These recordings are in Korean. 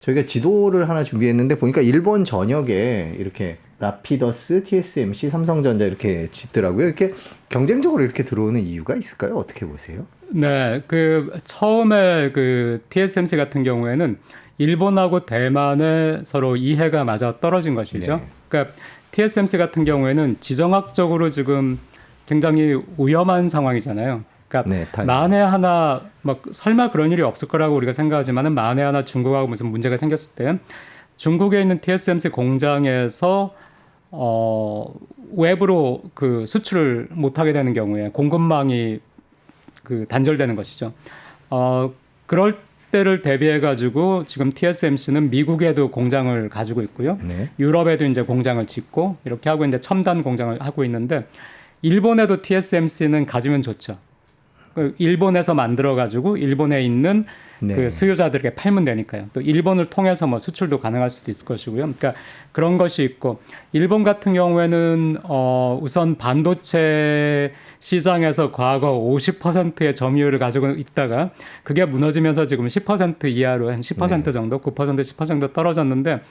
저희가 지도를 하나 준비했는데 보니까 일본 전역에 이렇게 라피더스, TSMC, 삼성전자 이렇게 짓더라고요. 이렇게 경쟁적으로 이렇게 들어오는 이유가 있을까요? 어떻게 보세요? 네, 그 처음에 그 TSMC 같은 경우에는 일본하고 대만의 서로 이해가 맞아 떨어진 것이죠. 네. 그러니까 TSMC 같은 경우에는 지정학적으로 지금 굉장히 위험한 상황이잖아요. 그러니까 네, 다- 만에 하나 막 설마 그런 일이 없을 거라고 우리가 생각하지만은 만에 하나 중국하고 무슨 문제가 생겼을 때 중국에 있는 TSMC 공장에서 어 외부로 그 수출을 못 하게 되는 경우에 공급망이 그 단절되는 것이죠. 어 그럴 때를 대비해 가지고 지금 TSMC는 미국에도 공장을 가지고 있고요. 네. 유럽에도 이제 공장을 짓고 이렇게 하고 이제 첨단 공장을 하고 있는데 일본에도 TSMC는 가지면 좋죠. 그 일본에서 만들어 가지고 일본에 있는 네. 그 수요자들에게 팔면 되니까요. 또 일본을 통해서 뭐 수출도 가능할 수도 있을 것이고요. 그러니까 그런 것이 있고 일본 같은 경우에는 어 우선 반도체 시장에서 과거 50%의 점유율을 가지고 있다가 그게 무너지면서 지금 10% 이하로 한 10% 정도, 9% 10% 정도 떨어졌는데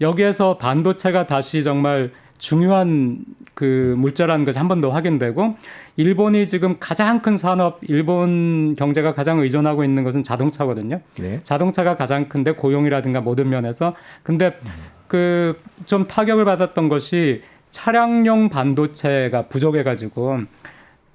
여기에서 반도체가 다시 정말 중요한 그 물자라는 것이 한 번 더 확인되고 일본이 지금 가장 큰 산업 일본 경제가 가장 의존하고 있는 것은 자동차거든요. 네. 자동차가 가장 큰데 고용이라든가 모든 면에서 근데 그 좀 타격을 받았던 것이 차량용 반도체가 부족해 가지고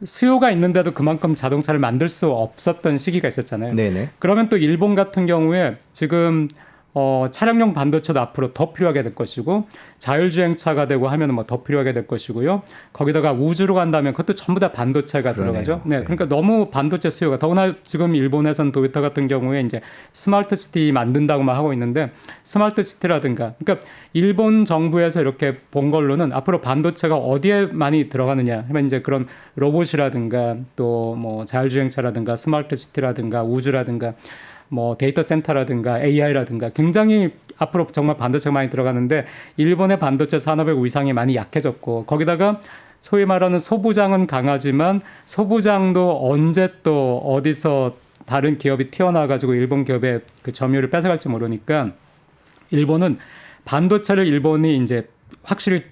수요가 있는데도 그만큼 자동차를 만들 수 없었던 시기가 있었잖아요. 네네. 그러면 또 일본 같은 경우에 지금 어, 차량용 반도체도 앞으로 더 필요하게 될 것이고 자율주행차가 되고 하면 뭐 더 필요하게 될 것이고요. 거기다가 우주로 간다면 그것도 전부 다 반도체가 그러네요. 들어가죠. 네, 네. 그러니까 너무 반도체 수요가 더구나 지금 일본에선 도요타 같은 경우에 이제 스마트 시티 만든다고만 하고 있는데 스마트 시티라든가 그러니까 일본 정부에서 이렇게 본 걸로는 앞으로 반도체가 어디에 많이 들어가느냐 하면 이제 그런 로봇이라든가 또 뭐 자율주행차라든가 스마트 시티라든가 우주라든가 뭐 데이터 센터라든가 AI라든가 굉장히 앞으로 정말 반도체가 많이 들어가는데 일본의 반도체 산업의 위상이 많이 약해졌고 거기다가 소위 말하는 소부장은 강하지만 소부장도 언제 또 어디서 다른 기업이 튀어나와 가지고 일본 기업의 그 점유율을 뺏어갈지 모르니까 일본은 반도체를 일본이 이제 확실히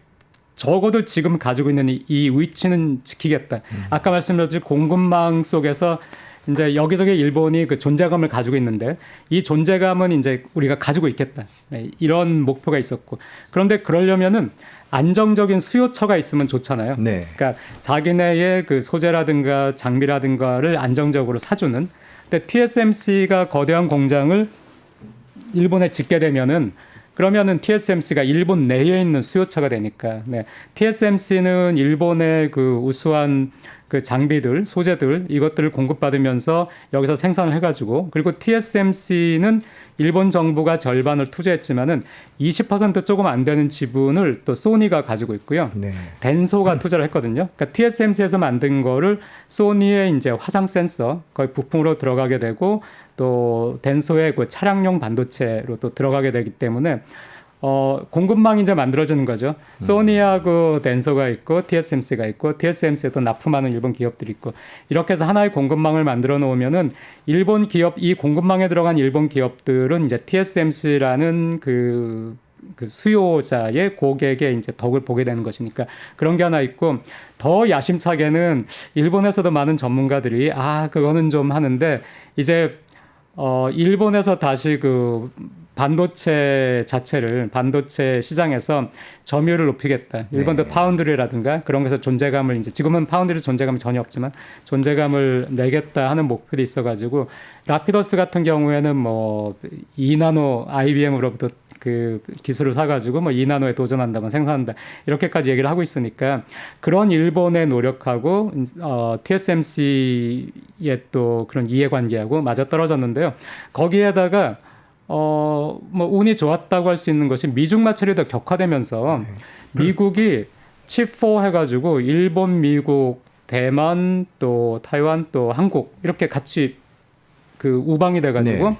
적어도 지금 가지고 있는 이, 이 위치는 지키겠다. 아까 말씀드렸듯이 공급망 속에서 이제 여기저기 일본이 그 존재감을 가지고 있는데 이 존재감은 이제 우리가 가지고 있겠다. 네, 이런 목표가 있었고 그런데 그러려면은 안정적인 수요처가 있으면 좋잖아요. 네. 그러니까 자기네의 그 소재라든가 장비라든가를 안정적으로 사주는. 근데 TSMC가 거대한 공장을 일본에 짓게 되면은 그러면은 TSMC가 일본 내에 있는 수요처가 되니까 네. TSMC는 일본의 그 우수한 그 장비들, 소재들 이것들을 공급받으면서 여기서 생산을 해가지고 그리고 TSMC는 일본 정부가 절반을 투자했지만은 20% 조금 안 되는 지분을 또 소니가 가지고 있고요. 네. 덴소가 투자를 했거든요. 그러니까 TSMC에서 만든 거를 소니의 이제 화상 센서 거의 부품으로 들어가게 되고 또 덴소의 그 차량용 반도체로 또 들어가게 되기 때문에 어 공급망이 이제 만들어지는 거죠. 소니하고 덴소가 있고 TSMC가 있고 TSMC에도 납품하는 일본 기업들이 있고 이렇게 해서 하나의 공급망을 만들어 놓으면은 일본 기업 이 공급망에 들어간 일본 기업들은 이제 TSMC라는 그그 수요자의 고객의 이제 덕을 보게 되는 것이니까 그런 게 하나 있고 더 야심차게는 일본에서도 많은 전문가들이 아 그거는 좀 하는데 이제 어 일본에서 다시 그 반도체 자체를 반도체 시장에서 점유율을 높이겠다. 일본도 네. 파운드리라든가 그런 것에서 존재감을 이제 지금은 파운드리 존재감이 전혀 없지만 존재감을 내겠다 하는 목표도 있어가지고 라피더스 같은 경우에는 뭐 2나노 IBM으로부터 그 기술을 사가지고 뭐 2나노에 도전한다, 뭐 생산한다 이렇게까지 얘기를 하고 있으니까 그런 일본의 노력하고 어, TSMC의 또 그런 이해관계하고 맞아 떨어졌는데요. 거기에다가 어, 뭐 운이 좋았다고 할 수 있는 것이 미중 마찰이 더 격화되면서 미국이 칩4 해가지고 일본, 미국, 대만 또 타이완 또 한국 이렇게 같이 그 우방이 돼가지고 네.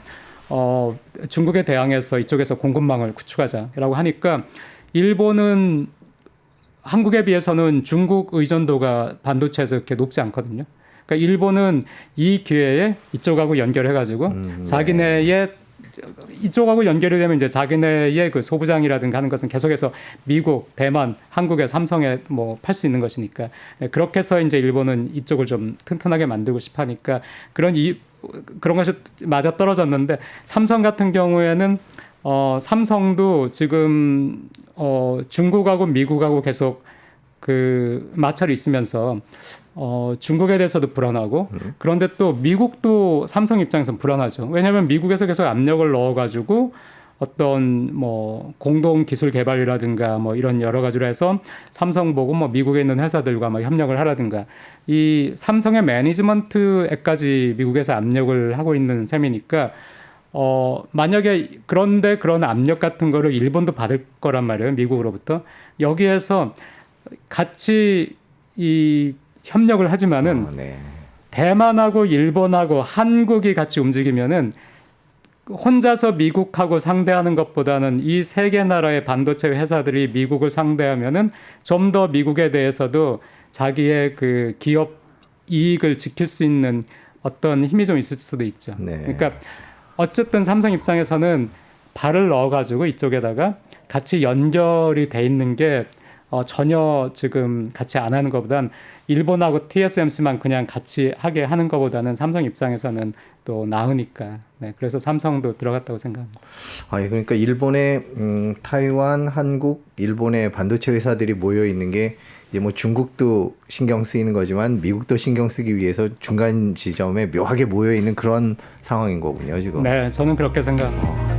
어, 중국에 대항해서 이쪽에서 공급망을 구축하자라고 하니까 일본은 한국에 비해서는 중국 의존도가 반도체에서 그렇게 높지 않거든요. 그러니까 일본은 이 기회에 이쪽하고 연결해가지고 음, 네. 자기네의 이쪽하고 연결이 되면 이제 자기네의 그 소부장이라든가 하는 것은 계속해서 미국, 대만, 한국의 삼성에 뭐 팔 수 있는 것이니까. 네, 그렇게 해서 이제 일본은 이쪽을 좀 튼튼하게 만들고 싶으니까 그런 이 그런 것이 맞아 떨어졌는데 삼성 같은 경우에는 어 삼성도 지금 어 중국하고 미국하고 계속 그 마찰이 있으면서 어 중국에 대해서도 불안하고 그런데 또 미국도 삼성 입장에서는 불안하죠. 왜냐하면 미국에서 계속 압력을 넣어가지고 어떤 뭐 공동 기술 개발이라든가 뭐 이런 여러 가지로 해서 삼성 보고 뭐 미국에 있는 회사들과 뭐 협력을 하라든가. 이 삼성의 매니지먼트에까지 미국에서 압력을 하고 있는 셈이니까 어 만약에 그런데 그런 압력 같은 거를 일본도 받을 거란 말이에요 미국으로부터. 여기에서 같이 이 협력을 하지만은 어, 네. 대만하고 일본하고 한국이 같이 움직이면은 혼자서 미국하고 상대하는 것보다는 이 세 개 나라의 반도체 회사들이 미국을 상대하면은 좀 더 미국에 대해서도 자기의 그 기업 이익을 지킬 수 있는 어떤 힘이 좀 있을 수도 있죠. 네. 그러니까 어쨌든 삼성 입장에서는 발을 넣어가지고 이쪽에다가 같이 연결이 돼 있는 게 어, 전혀 지금 같이 안 하는 것보단 일본하고 TSMC만 그냥 같이 하게 하는 것보다는 삼성 입장에서는 또 나으니까. 네, 그래서 삼성도 들어갔다고 생각합니다. 아, 예, 그러니까 일본의 음, 타이완, 한국, 일본의 반도체 회사들이 모여 있는 게 이제 뭐 중국도 신경 쓰이는 거지만 미국도 신경 쓰기 위해서 중간 지점에 묘하게 모여 있는 그런 상황인 거군요, 지금. 네, 저는 그렇게 생각합니다.